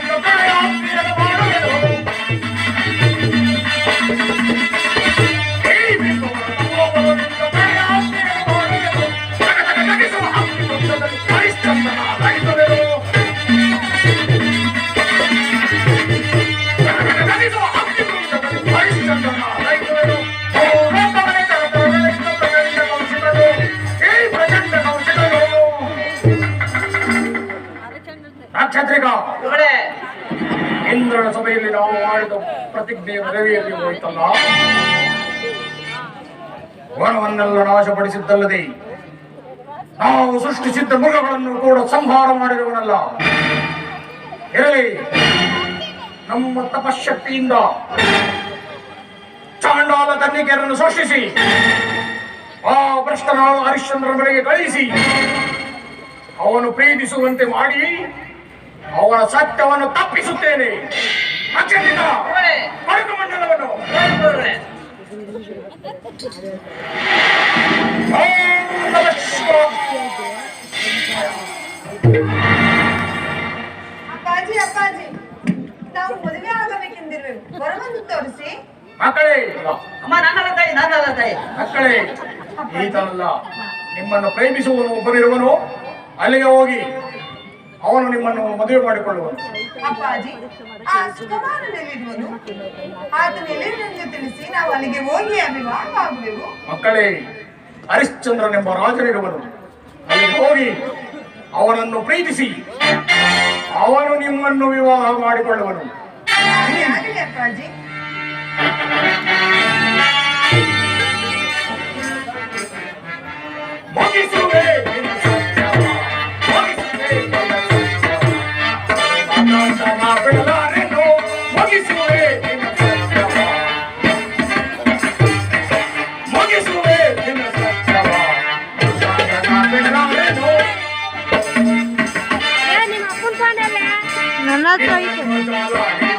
Thank you. ಪ್ರತಿಜ್ಞೆ ನೆರವೇರಿ ಹೋಯ್ತಲ್ಲ? ವನವನ್ನೆಲ್ಲ ನಾಶಪಡಿಸಿದ್ದಲ್ಲದೆ ನಾವು ಸೃಷ್ಟಿಸಿದ್ದ ಮೃಗಗಳನ್ನು ಕೂಡ ಸಂಹಾರ ಮಾಡಿದವನಲ್ಲ. ಇರಲಿ, ನಮ್ಮ ತಪಶಕ್ತಿಯಿಂದ ಚಾಂಡಾಲ ಕನ್ನಿಕೆಯರನ್ನು ಸೃಷ್ಟಿಸಿ, ಆ ಭ್ರಷ್ಟನಾಳು ಹರಿಶ್ಚಂದ್ರ ಕಳಿಸಿ, ಅವನು ಪ್ರೀತಿಸುವಂತೆ ಮಾಡಿ ಅವನ ಸತ್ಯವನ್ನು ತಪ್ಪಿಸುತ್ತೇನೆ. ಮಂಡಲವನ್ನು. ಅಪ್ಪಾಜಿ ಅಪ್ಪಾಜಿ ನಾವು ಮದುವೆ ಆಗಬೇಕೆಂದಿರುವೆವು ಬರವನ್ನು ತೋರಿಸಿ. ಮಕ್ಕಳೇ. ಅಮ್ಮ ನನ್ನಲ್ಲ ತಾಯಿ ನನ್ನಲ್ಲ ತಾಯಿ. ಮಕ್ಕಳೇ ಈತನಲ್ಲ. ನಿಮ್ಮನ್ನು ಪ್ರೇಮಿಸುವನು ಒಬ್ಬನಿರುವನು. ಅಲ್ಲಿಗೆ ಹೋಗಿ. ಅವನು ನಿಮ್ಮನ್ನು ಮದುವೆ ಮಾಡಿಕೊಳ್ಳುವನು. ಅಪ್ಪಾಜಿ ಆ ಸುಕುಮಾರನಲ್ಲಿರುವನು. ತಿಳಿಸಿ ನಾವು ಅಲ್ಲಿಗೆ ಹೋಗಿ ಮಕ್ಕಳೇ ಹರಿಶ್ಚಂದ್ರನೆಂಬ ರಾಜನಿರುವನು ಅಲ್ಲಿಗೆ ಹೋಗಿ ಅವನನ್ನು ಪ್ರೀತಿಸಿ. ಅವನು ನಿಮ್ಮನ್ನು ವಿವಾಹ ಮಾಡಿಕೊಳ್ಳುವನು. ಅಪ್ಪಾಜಿ. Ramadan.